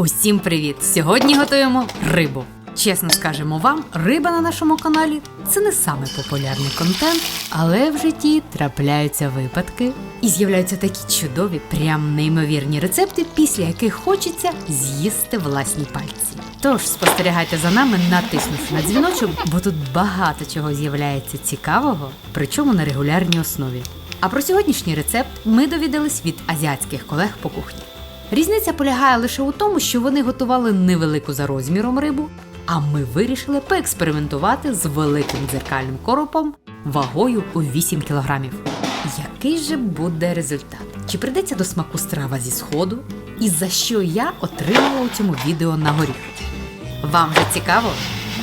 Усім привіт! Сьогодні готуємо рибу. Чесно скажемо вам, риба на нашому каналі це не саме популярний контент, але в житті трапляються випадки і з'являються такі чудові, прям неймовірні рецепти, після яких хочеться з'їсти власні пальці. Тож спостерігайте за нами, натиснувши на дзвіночок, бо тут багато чого з'являється цікавого, причому на регулярній основі. А про сьогоднішній рецепт ми довідались від азіатських колег по кухні. Різниця полягає лише у тому, що вони готували невелику за розміром рибу, а ми вирішили поекспериментувати з великим дзеркальним коропом вагою у 8 кілограмів. Який же буде результат? Чи прийдеться до смаку страва зі сходу? І за що я отримала у цьому відео на горіх? Вам же цікаво?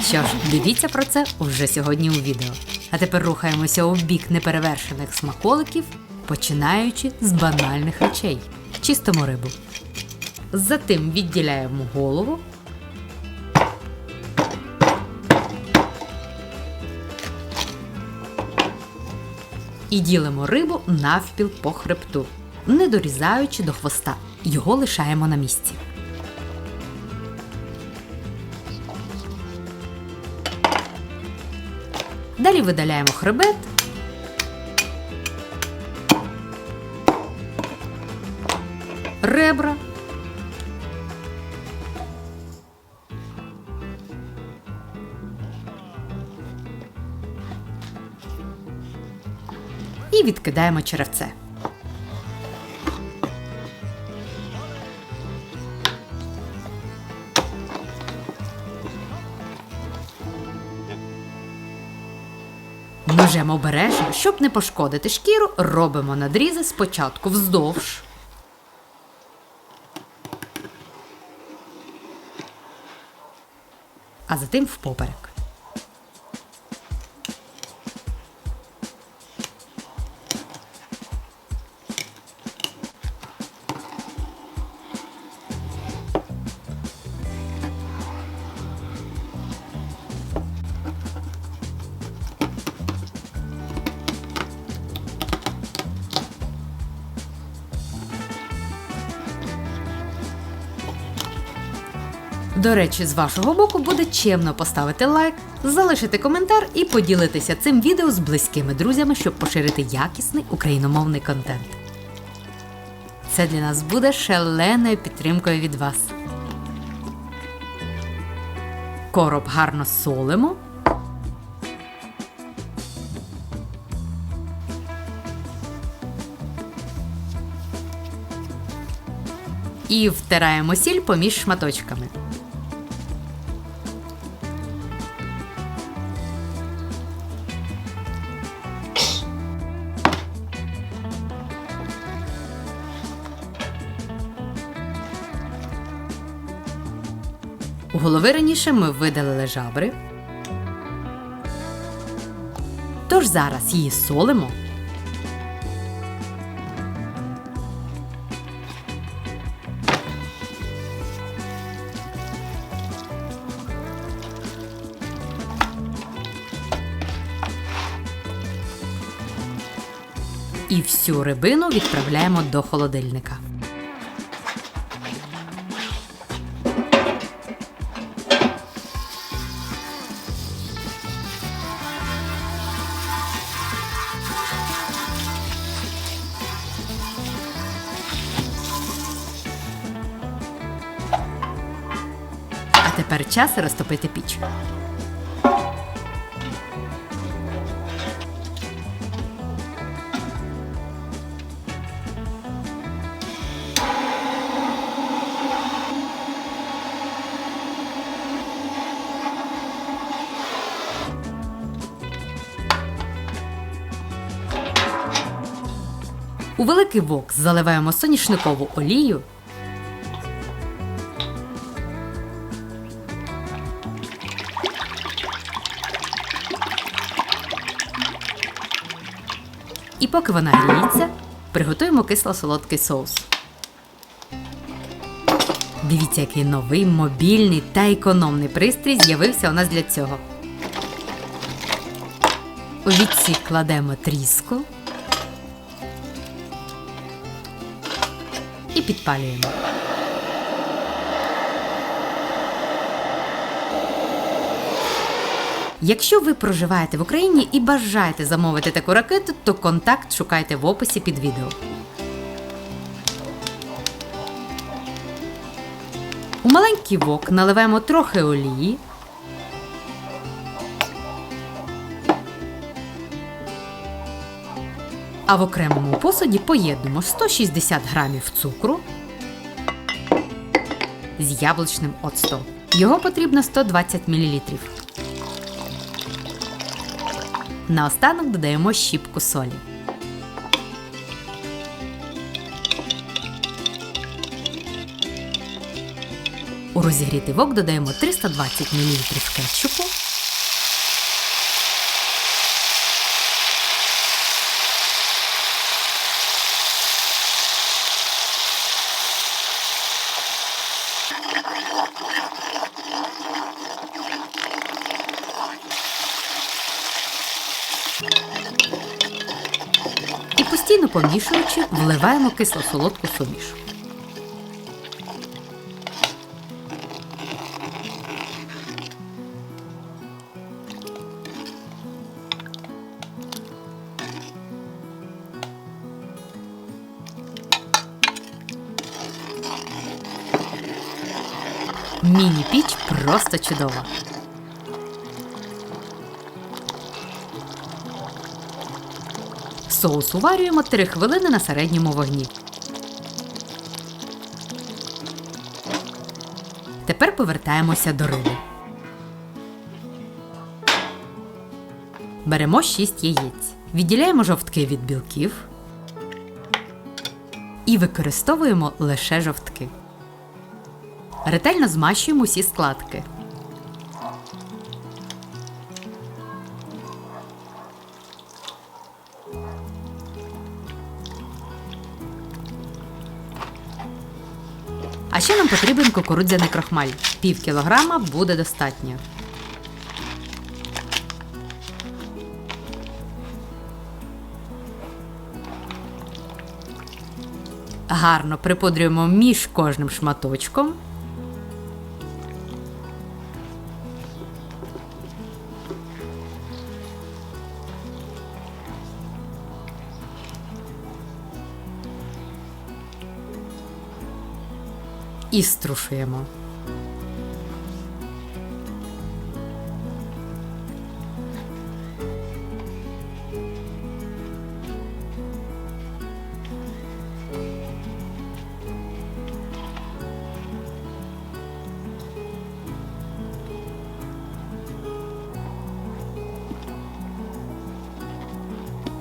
Що ж, дивіться про це вже сьогодні у відео. А тепер рухаємося у бік неперевершених смаколиків, починаючи з банальних речей. Чистимо рибу. Затим відділяємо голову. І ділимо рибу навпіл по хребту, не дорізаючи до хвоста. Його лишаємо на місці. Далі видаляємо хребет. І відкидаємо черевце. Ножем обережно, щоб не пошкодити шкіру, робимо надрізи спочатку вздовж. А затим впоперек. До речі, з вашого боку буде чемно поставити лайк, залишити коментар і поділитися цим відео з близькими друзями, щоб поширити якісний україномовний контент. Це для нас буде шаленою підтримкою від вас. Короб гарно солимо. І втираємо сіль поміж шматочками. У голови раніше ми видалили жабри. Тож зараз її солимо. І всю рибину відправляємо до холодильника. Тепер час розтопити піч. У великий вок заливаємо соняшникову олію. Поки вона гріється, приготуємо кисло-солодкий соус. Дивіться, який новий мобільний та економний пристрій з'явився у нас для цього. У відсік кладемо тріску і підпалюємо. Якщо ви проживаєте в Україні і бажаєте замовити таку ракету, то контакт шукайте в описі під відео. У маленький вок наливаємо трохи олії. А в окремому посуді поєднуємо 160 грамів цукру з яблучним оцтом. Його потрібно 120 мл. Наостанок додаємо щіпку солі. У розігрітий вок додаємо 320 мл кетчупу. І постійно помішуючи, вливаємо кисло-солодку суміш. Міні-піч просто чудова. Соус уварюємо 3 хвилини на середньому вогні. Тепер повертаємося до риби. Беремо 6 яєць. Відділяємо жовтки від білків і використовуємо лише жовтки. Ретельно змащуємо усі складки. А ще нам потрібен кукурудзяний крохмаль. Пів кілограма буде достатньо. Гарно припудрюємо між кожним шматочком. І.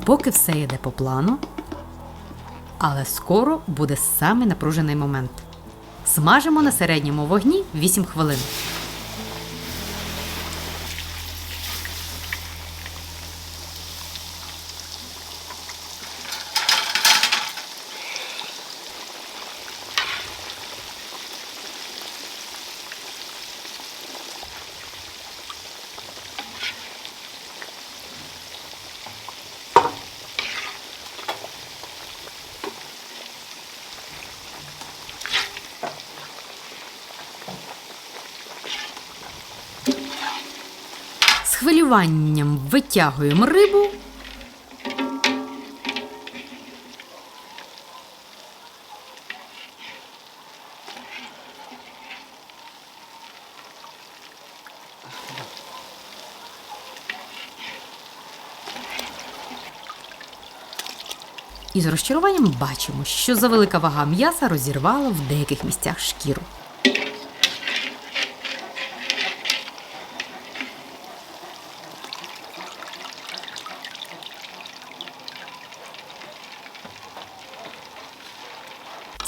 Поки все йде по плану, але скоро буде самий напружений момент. Смажимо на середньому вогні 8 хвилин. Хвилюванням витягуємо рибу. І з розчаруванням бачимо, що завелика вага м'яса розірвала в деяких місцях шкіру.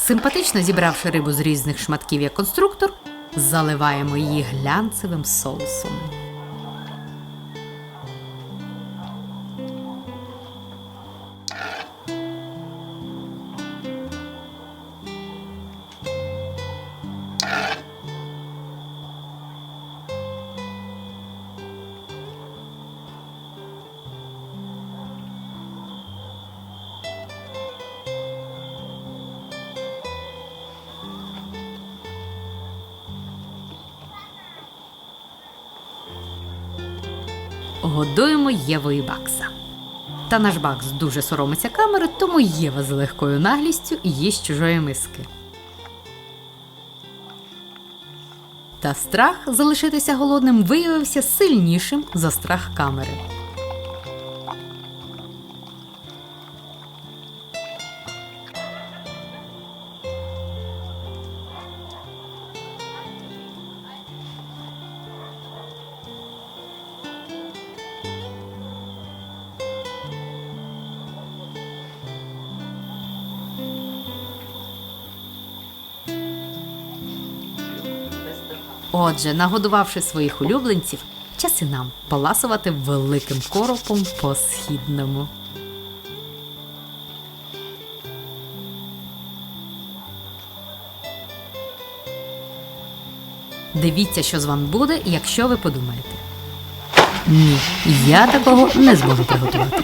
Симпатично зібравши рибу з різних шматків як конструктор, заливаємо її глянцевим соусом. Годуємо Єву і Бакса. Та наш Бакс дуже соромиться камери, тому Єва з легкою наглістю їсть чужої миски. Та страх залишитися голодним виявився сильнішим за страх камери. Отже, нагодувавши своїх улюбленців, час і нам поласувати великим коропом по східному. Дивіться, що з вами буде, якщо ви подумаєте. Ні, я такого не зможу приготувати.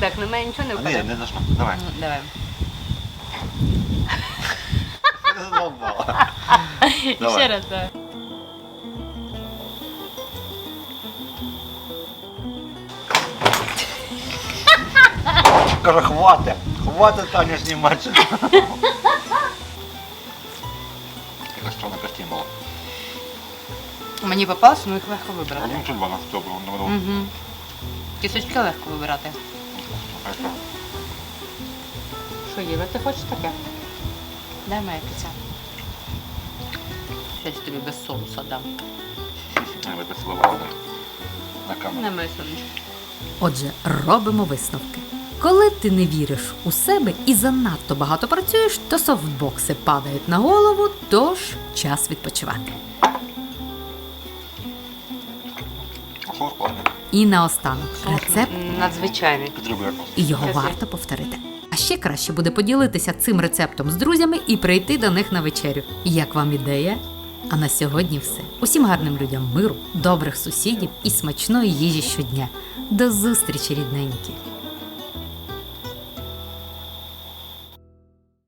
Так, на мене нічого не Ні, впаде. не должно. Давай. Ну, Давай. Давай. Ще раз давай. Каже, хватить. Хватить Таню знімати. Якась чорна костюм була. Мені попалося, ну їх легко вибрати. ну чуть вона добре, не воно. Угу. Кісточки легко вибирати. Що, Єва, ти хочеш таке? Дай моя піця. Щось тобі без соуса дам. Не виписала вода. На камеру. Не моє. Отже, робимо висновки. Коли ти не віриш у себе і занадто багато працюєш, то софтбокси падають на голову, тож час відпочивати. І наостанок рецепт, Надзвичайний. І його варто повторити. А ще краще буде поділитися цим рецептом з друзями і прийти до них на вечерю. Як вам ідея? А на сьогодні все. Усім гарним людям миру, добрих сусідів і смачної їжі щодня. До зустрічі, рідненькі!